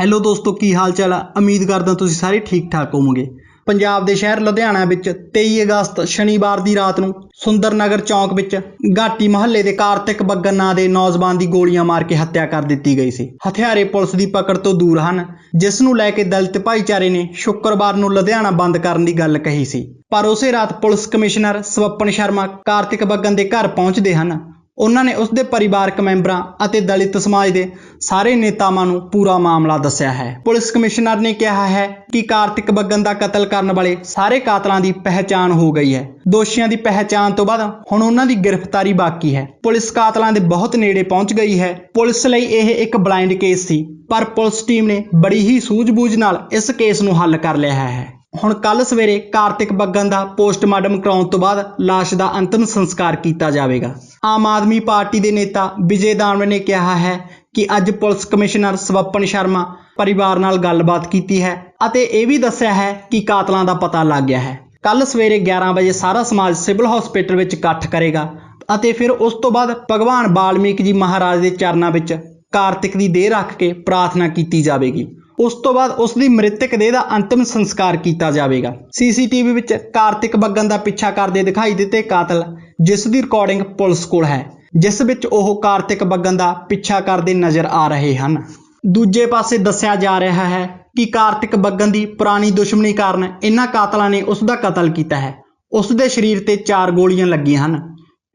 Hello ਦੋਸਤੋ, ਕੀ ਹਾਲ ਚਾਲ ਆ? ਉਮੀਦ ਕਰਦਾ ਤੁਸੀਂ ਸਾਰੇ ਠੀਕ ਠਾਕ ਹੋਵੋਗੇ। ਪੰਜਾਬ ਦੇ ਸ਼ਹਿਰ ਲੁਧਿਆਣਾ ਵਿੱਚ 23 ਅਗਸਤ ਸ਼ਨੀਵਾਰ ਦੀ ਰਾਤ ਨੂੰ ਸੁੰਦਰ ਨਗਰ ਚੌਂਕ ਵਿੱਚ ਘਾਟੀ ਮਹੱਲੇ ਦੇ ਕਾਰਤਿਕ ਬੱਗਨ ਨਾਂ ਦੇ ਨੌਜਵਾਨ ਦੀ ਗੋਲੀਆਂ ਮਾਰ ਕੇ ਹੱਤਿਆ ਕਰ ਦਿੱਤੀ ਗਈ ਸੀ। ਹਥਿਆਰੇ ਪੁਲਿਸ ਦੀ ਪਕੜ ਤੋਂ ਦੂਰ ਹਨ, ਜਿਸ ਨੂੰ ਲੈ ਕੇ ਦਲਿਤ ਭਾਈਚਾਰੇ ਨੇ ਸ਼ੁੱਕਰਵਾਰ ਨੂੰ ਲੁਧਿਆਣਾ ਬੰਦ ਕਰਨ ਦੀ ਗੱਲ ਕਹੀ ਸੀ। ਪਰ ਉਸੇ ਰਾਤ ਪੁਲਿਸ ਕਮਿਸ਼ਨਰ ਸਵਪਨ ਸ਼ਰਮਾ ਕਾਰਤਿਕ ਬੱਗਨ ਦੇ ਘਰ ਪਹੁੰਚਦੇ ਹਨ। ਉਹਨਾਂ ਨੇ ਉਸ ਦੇ ਪਰਿਵਾਰਕ ਮੈਂਬਰਾਂ ਅਤੇ ਦਲਿਤ ਸਮਾਜ ਦੇ ਸਾਰੇ ਨੇਤਾਵਾਂ ਨੂੰ ਪੂਰਾ ਮਾਮਲਾ ਦੱਸਿਆ ਹੈ। ਪੁਲਿਸ ਕਮਿਸ਼ਨਰ ਨੇ ਕਿਹਾ ਹੈ ਕਿ ਕਾਰਤਿਕ ਬੱਗਨ ਦਾ ਕਤਲ ਕਰਨ ਵਾਲੇ ਸਾਰੇ ਕਾਤਲਾਂ ਦੀ ਪਹਿਚਾਣ ਹੋ ਗਈ ਹੈ। ਦੋਸ਼ੀਆਂ ਦੀ ਪਹਿਚਾਣ ਤੋਂ ਬਾਅਦ ਹੁਣ ਉਹਨਾਂ ਦੀ ਗ੍ਰਿਫਤਾਰੀ ਬਾਕੀ ਹੈ। ਪੁਲਿਸ ਕਾਤਲਾਂ ਦੇ ਬਹੁਤ ਨੇੜੇ ਪਹੁੰਚ ਗਈ ਹੈ। ਪੁਲਿਸ ਲਈ ਇਹ ਇੱਕ ਬਲਾਈਂਡ ਕੇਸ ਸੀ, ਪਰ ਪੁਲਿਸ ਟੀਮ ਨੇ ਬੜੀ ਹੀ ਸੂਝ-ਬੂਝ ਨਾਲ ਇਸ ਕੇਸ ਨੂੰ ਹੱਲ ਕਰ ਲਿਆ ਹੈ। ਹੁਣ ਕੱਲ ਸਵੇਰੇ ਕਾਰਤਿਕ ਬੱਗਨ ਦਾ ਪੋਸਟਮਾਰਟਮ ਕਰਾਉਣ ਤੋਂ ਬਾਅਦ ਲਾਸ਼ ਦਾ ਅੰਤਿਮ ਸੰਸਕਾਰ ਕੀਤਾ ਜਾਵੇਗਾ। ਆਮ ਆਦਮੀ ਪਾਰਟੀ ਦੇ ਨੇਤਾ ਵਿਜੇ ਦਾਨਵੇ ਨੇ ਕਿਹਾ ਹੈ ਕਿ ਅੱਜ ਪੁਲਿਸ ਕਮਿਸ਼ਨਰ ਸਵਪਨ ਸ਼ਰਮਾ ਪਰਿਵਾਰ ਨਾਲ ਗੱਲਬਾਤ ਕੀਤੀ ਹੈ ਅਤੇ ਇਹ ਵੀ ਦੱਸਿਆ ਹੈ ਕਿ ਕਾਤਲਾਂ ਦਾ ਪਤਾ ਲੱਗ ਗਿਆ ਹੈ। ਕੱਲ ਸਵੇਰੇ 11 ਵਜੇ ਸਾਰਾ ਸਮਾਜ ਸਿਵਲ ਹਸਪੀਟਲ ਵਿੱਚ ਇਕੱਠ ਕਰੇਗਾ ਅਤੇ ਫਿਰ ਉਸ ਤੋਂ ਬਾਅਦ ਭਗਵਾਨ ਬਾਲਮੀਕ ਜੀ ਮਹਾਰਾਜ ਦੇ ਚਰਨਾਂ ਵਿੱਚ ਕਾਰਤਿਕ ਦੀ ਦੇਹ ਰੱਖ ਕੇ ਪ੍ਰਾਰਥਨਾ ਕੀਤੀ ਜਾਵੇਗੀ। ਉਸ ਤੋਂ ਬਾਅਦ ਉਸ ਦੀ ਮ੍ਰਿਤਕ ਦੇਹ ਦਾ ਅੰਤਿਮ ਸੰਸਕਾਰ ਕੀਤਾ ਜਾਵੇਗਾ। ਸੀਸੀਟੀਵੀ ਵਿੱਚ ਕਾਰਤਿਕ ਬੱਗਨ ਦਾ ਪਿੱਛਾ ਕਰਦੇ ਦਿਖਾਈ ਦਿੱਤੇ ਕਾਤਲ, ਜਿਸ ਦੀ ਰਿਕਾਰਡਿੰਗ ਪੁਲਿਸ ਕੋਲ ਹੈ, ਜਿਸ ਵਿੱਚ ਉਹ ਕਾਰਤਿਕ ਬੱਗਨ ਦਾ ਪਿੱਛਾ ਕਰਦੇ ਨਜ਼ਰ ਆ ਰਹੇ ਹਨ। ਦੂਜੇ ਪਾਸੇ ਦੱਸਿਆ ਜਾ ਰਿਹਾ ਹੈ ਕਿ ਕਾਰਤਿਕ ਬੱਗਨ ਦੀ ਪੁਰਾਣੀ ਦੁਸ਼ਮਣੀ ਕਾਰਨ ਇਹਨਾਂ ਕਾਤਲਾਂ ਨੇ ਉਸ ਦਾ ਕਤਲ ਕੀਤਾ ਹੈ। ਉਸ ਦੇ ਸਰੀਰ ਤੇ ਚਾਰ ਗੋਲੀਆਂ ਲੱਗੀਆਂ ਹਨ।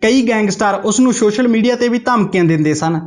ਕਈ ਗੈਂਗਸਟਰ ਉਸ ਨੂੰ ਸੋਸ਼ਲ ਮੀਡੀਆ ਤੇ ਵੀ ਧਮਕੀਆਂ ਦਿੰਦੇ ਸਨ।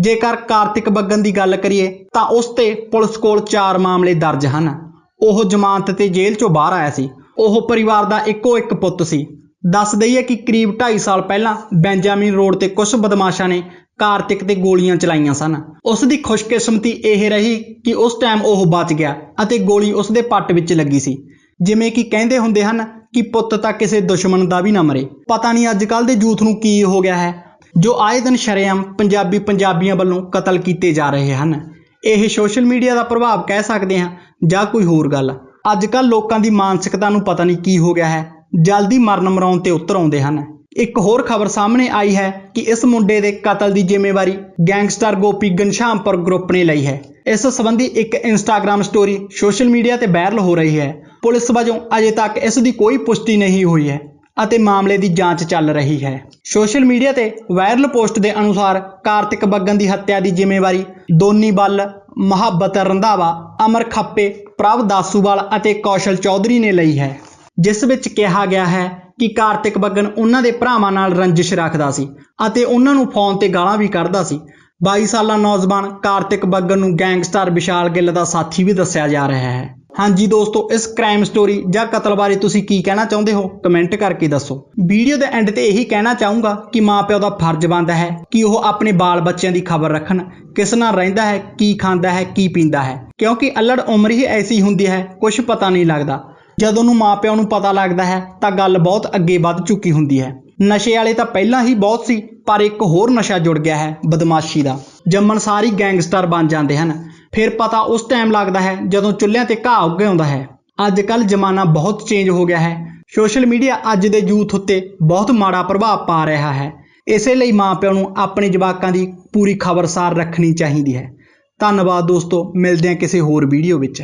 ਜੇਕਰ ਕਾਰਤਿਕ ਬੱਗਨ ਦੀ ਗੱਲ ਕਰੀਏ, ਤਾਂ ਉਸ ਤੇ ਪੁਲਿਸ ਕੋਲ 4 ਮਾਮਲੇ ਦਰਜ ਹਨ। ਉਹ ਜ਼ਮਾਨਤ ਤੇ ਜੇਲ੍ਹ ਚੋਂ ਬਾਹਰ ਆਇਆ ਸੀ। ਉਹ ਪਰਿਵਾਰ ਦਾ ਇੱਕੋ ਇੱਕ ਪੁੱਤ ਸੀ। ਦੱਸ ਦਈਏ ਕਿ ਕਰੀਬ 2.5 ਸਾਲ ਪਹਿਲਾਂ ਬੈਂਜਾਮਿਨ ਰੋਡ ਤੇ ਕੁਝ ਬਦਮਾਸ਼ਾਂ ਨੇ ਕਾਰਤਿਕ ਤੇ ਗੋਲੀਆਂ ਚਲਾਈਆਂ ਸਨ। ਉਸ ਦੀ ਖੁਸ਼ਕਿਸਮਤੀ ਇਹ ਰਹੀ ਕਿ ਉਸ ਟਾਈਮ ਉਹ ਬਚ ਗਿਆ ਅਤੇ ਗੋਲੀ ਉਸ ਦੇ ਪੱਟ ਵਿੱਚ ਲੱਗੀ ਸੀ। ਜਿਵੇਂ ਕਿ ਕਹਿੰਦੇ ਹੁੰਦੇ ਹਨ ਕਿ ਪੁੱਤ ਤਾਂ ਕਿਸੇ ਦੁਸ਼ਮਣ ਦਾ ਵੀ ਨਾ ਮਰੇ। ਪਤਾ ਨਹੀਂ ਅੱਜ ਕੱਲ ਦੇ ਯੂਥ ਨੂੰ ਕੀ ਹੋ ਗਿਆ ਹੈ। ਜੋ ਆਏ ਦਿਨ ਸ਼ਰੇਆਮ ਪੰਜਾਬੀ ਪੰਜਾਬੀਆਂ ਵੱਲੋਂ ਕਤਲ ਕੀਤੇ ਜਾ ਰਹੇ ਹਨ। ਇਹ ਸੋਸ਼ਲ ਮੀਡੀਆ ਦਾ ਪ੍ਰਭਾਵ ਕਹਿ ਸਕਦੇ ਹਾਂ ਜਾਂ ਕੋਈ ਹੋਰ ਗੱਲ। ਅੱਜ ਕੱਲ ਲੋਕਾਂ ਦੀ ਮਾਨਸਿਕਤਾ ਨੂੰ ਪਤਾ ਨਹੀਂ ਕੀ ਹੋ ਗਿਆ ਹੈ। ਜਲਦੀ ਮਰਨ ਮਰਾਉਣ ਤੇ ਉਤਰ ਆਉਂਦੇ ਹਨ। ਇੱਕ ਹੋਰ ਖਬਰ ਸਾਹਮਣੇ ਆਈ ਹੈ ਕਿ ਇਸ ਮੁੰਡੇ ਦੇ ਕਤਲ ਦੀ ਜ਼ਿੰਮੇਵਾਰੀ ਗੈਂਗਸਟਰ ਗੋਪੀ ਗਨਸ਼ਾਮਪੁਰ ਗਰੁੱਪ ਨੇ ਲਈ ਹੈ। ਇਸ ਸੰਬੰਧੀ ਇੱਕ ਇੰਸਟਾਗ੍ਰam ਸਟੋਰੀ ਸੋਸ਼ਲ ਮੀਡੀਆ ਤੇ ਵਾਇਰਲ ਹੋ ਰਹੀ ਹੈ। ਪੁਲਿਸ ਵਜੋਂ ਅਜੇ ਤੱਕ ਇਸ ਦੀ ਕੋਈ ਪੁਸ਼ਟੀ ਨਹੀਂ ਹੋਈ ਹੈ। ਅਤੇ ਮਾਮਲੇ ਦੀ ਜਾਂਚ ਚੱਲ ਰਹੀ ਹੈ। ਸੋਸ਼ਲ ਮੀਡੀਆ ਤੇ ਵਾਇਰਲ ਪੋਸਟ ਦੇ ਅਨੁਸਾਰ ਕਾਰਤਿਕ ਬੱਗਨ ਦੀ ਹੱਤਿਆ ਦੀ ਜ਼ਿੰਮੇਵਾਰੀ ਦੋਨੀ ਬੱਲ ਮੁਹੱਬਤ ਰੰਧਾਵਾ, ਅਮਰ ਖੱਪੇ, ਪ੍ਰਭ ਦਾਸੂਵਾਲ ਅਤੇ ਕੌਸ਼ਲ ਚੌਧਰੀ ਨੇ ਲਈ ਹੈ। ਜਿਸ ਵਿੱਚ ਕਿਹਾ ਗਿਆ ਹੈ ਕਿ ਕਾਰਤਿਕ ਬੱਗਨ ਉਹਨਾਂ ਦੇ ਭਰਾਵਾਂ ਨਾਲ ਰੰਜਿਸ਼ ਰੱਖਦਾ ਸੀ ਅਤੇ ਉਹਨਾਂ ਨੂੰ ਫੋਨ ਤੇ ਗਾਲਾਂ ਵੀ ਕੱਢਦਾ ਸੀ। 22 ਸਾਲਾ ਨੌਜਵਾਨ ਕਾਰਤਿਕ ਬੱਗਨ ਨੂੰ ਗੈਂਗਸਟਰ ਵਿਸ਼ਾਲ ਗਿੱਲ ਦਾ ਸਾਥੀ ਵੀ ਦੱਸਿਆ ਜਾ ਰਿਹਾ ਹੈ। ਹਾਂਜੀ ਦੋਸਤੋ, ਇਸ ਕ੍ਰਾਈਮ ਸਟੋਰੀ ਜਾਂ ਕਤਲ ਬਾਰੇ ਤੁਸੀਂ ਕੀ ਕਹਿਣਾ ਚਾਹੁੰਦੇ ਹੋ? ਕਮੈਂਟ ਕਰਕੇ ਦੱਸੋ। ਵੀਡੀਓ ਦੇ ਐਂਡ ਤੇ ਇਹੀ ਕਹਿਣਾ ਚਾਹੂੰਗਾ ਕਿ ਮਾਪਿਓ ਦਾ ਫਰਜ਼ ਬਣਦਾ ਹੈ ਕਿ ਉਹ ਆਪਣੇ ਬਾਲ ਬੱਚਿਆਂ ਦੀ ਖਬਰ ਰੱਖਣ, ਕਿਸ ਨਾਲ ਰਹਿੰਦਾ ਹੈ, ਕੀ ਖਾਂਦਾ ਹੈ, ਕੀ ਪੀਂਦਾ ਹੈ। ਕਿਉਂਕਿ ਅਲੜ ਉਮਰ ਹੀ ਐਸੀ ਹੁੰਦੀ ਹੈ ਕੁਝ ਪਤਾ ਨਹੀਂ ਲੱਗਦਾ। ਜਦੋਂ ਨੂੰ ਮਾਪਿਆਂ ਨੂੰ ਪਤਾ ਲੱਗਦਾ ਹੈ, ਤਾਂ ਗੱਲ ਬਹੁਤ ਅੱਗੇ ਵੱਧ ਚੁੱਕੀ ਹੁੰਦੀ ਹੈ। ਨਸ਼ੇ ਵਾਲੇ ਤਾਂ ਪਹਿਲਾਂ ਹੀ ਬਹੁਤ ਸੀ, ਪਰ ਇੱਕ ਹੋਰ ਨਸ਼ਾ ਜੁੜ ਗਿਆ ਹੈ, ਬਦਮਾਸ਼ੀ ਦਾ। ਜੰਮਣ ਸਾਰੀ ਗੈਂਗਸਟਰ ਬਣ ਜਾਂਦੇ ਹਨ। ਫਿਰ ਪਤਾ ਉਸ ਟਾਈਮ ਲੱਗਦਾ ਹੈ ਜਦੋਂ ਚੁੱਲ੍ਹਿਆਂ ਤੇ ਘਾਹ ਉੱਗੇ ਆਉਂਦਾ ਹੈ। ਅੱਜ ਕੱਲ ਜ਼ਮਾਨਾ ਬਹੁਤ ਚੇਂਜ ਹੋ ਗਿਆ ਹੈ। ਸੋਸ਼ਲ ਮੀਡੀਆ ਅੱਜ ਦੇ ਯੂਥ ਉੱਤੇ ਬਹੁਤ ਮਾੜਾ ਪ੍ਰਭਾਵ ਪਾ ਰਿਹਾ ਹੈ। ਇਸੇ ਲਈ ਮਾਪਿਆਂ ਨੂੰ ਆਪਣੇ ਜਵਾਕਾਂ ਦੀ ਪੂਰੀ ਖਬਰਸਾਰ ਰੱਖਣੀ ਚਾਹੀਦੀ ਹੈ। ਧੰਨਵਾਦ ਦੋਸਤੋ, ਮਿਲਦੇ ਹਾਂ ਕਿਸੇ ਹੋਰ ਵੀਡੀਓ ਵਿੱਚ।